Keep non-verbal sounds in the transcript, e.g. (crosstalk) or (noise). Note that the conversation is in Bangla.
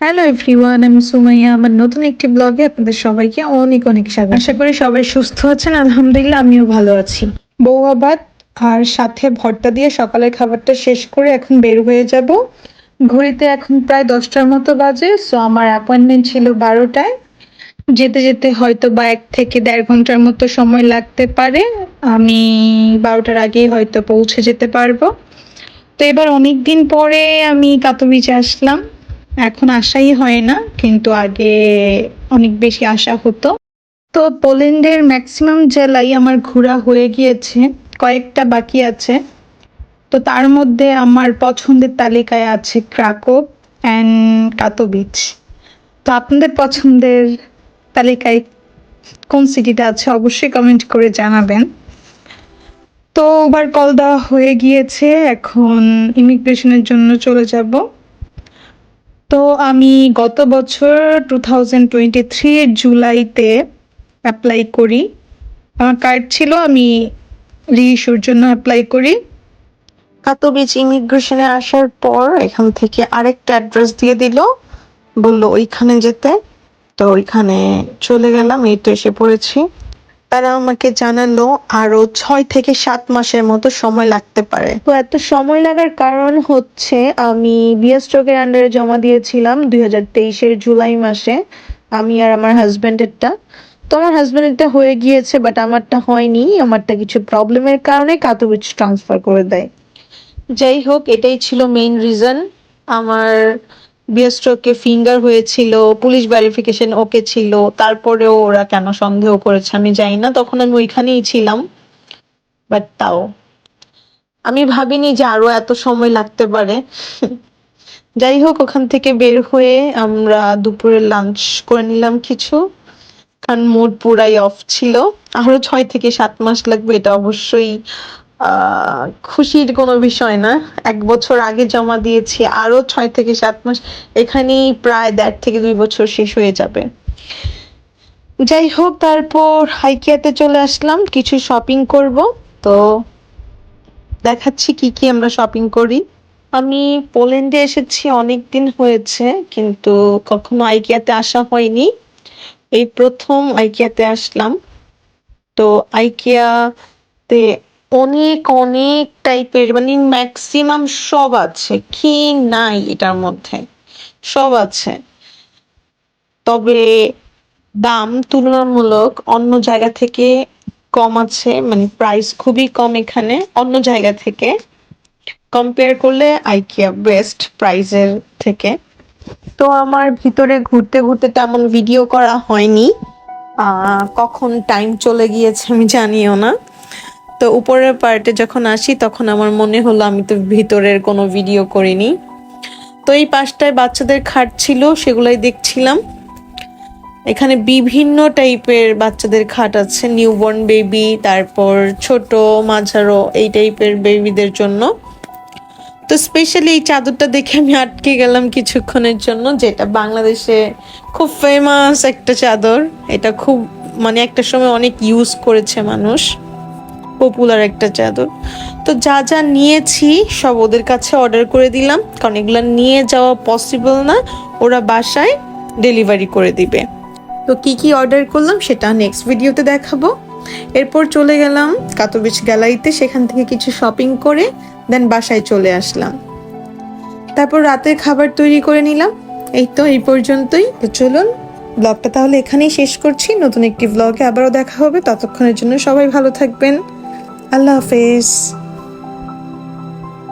হ্যালো এভরিওয়ান আমি সুমাইয়া আমার নতুন একটি ব্লগে আপনাদের সবাইকে অনেক অনেক স্বাগত। আশা করি সবাই সুস্থ আছেন, আলহামদুলিল্লাহ আমিও ভালো আছি। বৌয়া ভাত আর সাথে ভর্তা দিয়ে সকালের খাবারটা শেষ করে এখন বের হয়ে যাব। ঘড়িতে এখন প্রায় দশটার মতো বাজে সো আমার অ্যাপয়েন্টমেন্ট ছিল বারোটায়। যেতে যেতে হয়তো বা এক থেকে দেড় ঘণ্টার মতো সময় লাগতে পারে। আমি বারোটার আগেই হয়তো পৌঁছে যেতে পারব। তো এবার অনেক দিন পরে আমি কাতোবিচে আসলাম। এখন আশাই হয় না, কিন্তু আগে অনেক বেশি আসা হতো। তো পোল্যান্ডের ম্যাক্সিমাম জেলাই আমার ঘোরা হয়ে গিয়েছে, কয়েকটা বাকি আছে। তো তার মধ্যে আমার পছন্দের তালিকায় আছে ক্রাকো অ্যান্ড কাতোবিচ। তো আপনাদের পছন্দের তালিকায় কোন সিটিটা আছে অবশ্যই কমেন্ট করে জানাবেন। তো ওভার কল দেওয়া হয়ে গিয়েছে, এখন ইমিগ্রেশনের জন্য চলে যাব। তো আমি গত বছর টু থাউজেন্ড টোয়েন্টি থ্রি জুলাইতে অ্যাপ্লাই করি। আমার কার্ড ছিল, আমি রিইস্যুর জন্য অ্যাপ্লাই করি। কাতোবিচ ইমিগ্রেশনে আসার পর এখান থেকে আরেকটা অ্যাড্রেস দিয়ে দিল, বলল, ওইখানে যেতে। তো ওইখানে চলে গেলাম, এই তো এসে পড়েছি। তারা আমাকে জানালো আরও ছয় থেকে সাত মাসের মতো সময় লাগতে পারে। তো এত সময় লাগার কারণ হচ্ছে আমি বিএস স্ট্রোকের আন্ডারে জমা দিয়েছিলাম দুই হাজার তেইশের জুলাই মাসে, আমি আর আমার হাজবেন্ডেরটা তো আমার হাজবেন্ডেরটা হয়ে গিয়েছে বাট আমারটা হয়নি, আমারটা কিছু প্রবলেমের কারণে কাতোবিচ ট্রান্সফার করে দেয়। যাই হোক, এটাই ছিল মেইন রিজন আমার বিএসট্রোকে ফিঙ্গার হয়েছিল পুলিশ ভেরিফিকেশন ওকে ছিল, তারপরেও ওরা কেন সন্দেহ করেছে আমি জানি না, তখন আমি ওইখানেই ছিলাম বাট তাও। আমি ভাবিনি যে আরও এত সময় লাগতে পারে। (laughs) যাই হোক, ওখান থেকে বের হয়ে আমরা দুপুরে লাঞ্চ করে নিলাম কিছু, কারণ মুড পুরাই অফ ছিল। আরও ছয় থেকে সাত মাস লাগবে, এটা অবশ্যই খুশির কোনো বিষয় না। এক বছর আগে জমা দিয়েছি আরও ছয় থেকে সাত মাস, এখানেই প্রায় দেড় থেকে দুই বছর শেষ হয়ে যাবে। যাই হোক, তারপর হাইকিয়াতে চলে আসলাম, কিছু শপিং করব। তো দেখাচ্ছি কি কি আমরা শপিং করি। আমি পোল্যান্ডে এসেছি, অনেক দিন হয়েছে, কিন্তু কখনো আইকিয়াতে আসা হয়নি। এই প্রথম আইকিয়াতে আসলাম। তো আইকিয়াতে অনেক অনেক টাইপের মানে ম্যাক্সিমাম সব আছে। কি নাই এটার মধ্যে? সব আছে। তবে দাম তুলনামূলক অন্য জায়গা থেকে কম আছে মানে প্রাইস খুবই কম এখানে। অন্য জায়গা থেকে কম্পেয়ার করলে আইকিয়া বেস্ট প্রাইজের থেকে। তো আমার ভিতরে ঘুরতে ঘুরতে তেমন ভিডিও করা হয়নি। কখন টাইম চলে গিয়েছে আমি জানিও না। তো উপরের পার্টে যখন আসি, তখন আমার মনে হলো আমি তো ভিতরের কোনো ভিডিও করিনি। তো এই পাশটায় বাচ্চাদের খাট ছিল, সেগুলাই দেখছিলাম। এখানে বিভিন্ন টাইপের বাচ্চাদের খাট আছে নিউবর্ন বেবি তারপর ছোট, মাঝারো, এই টাইপের বেবিদের জন্য। তো স্পেশালি এই চাদরটা দেখে আমি আটকে গেলাম কিছুক্ষণের জন্য, যেটা বাংলাদেশে খুব ফেমাস একটা চাদর। এটা খুব মানে একটা সময় অনেক ইউজ করেছে মানুষ। পপুলার একটা চাদর তো যা যা নিয়েছি সব ওদের কাছে অর্ডার করে দিলাম, কারণ এগুলো নিয়ে যাওয়া পসিবল না, ওরা বাসায় ডেলিভারি করে দিবে। তো কি কি অর্ডার করলাম সেটা নেক্সট ভিডিওতে দেখাবো। এরপর চলে গেলাম কাতোবিচ গ্যালারিতে সেখান থেকে কিছু শপিং করে দেন বাসায় চলে আসলাম। তারপর রাতের খাবার তৈরি করে নিলাম। এই তো, এই পর্যন্তই। তো চলুন ব্লগটা তাহলে এখানেই শেষ করছি। নতুন একটি ব্লগে আবারও দেখা হবে। ততক্ষণের জন্য সবাই ভালো থাকবেন। আল্লাহ হাফেজ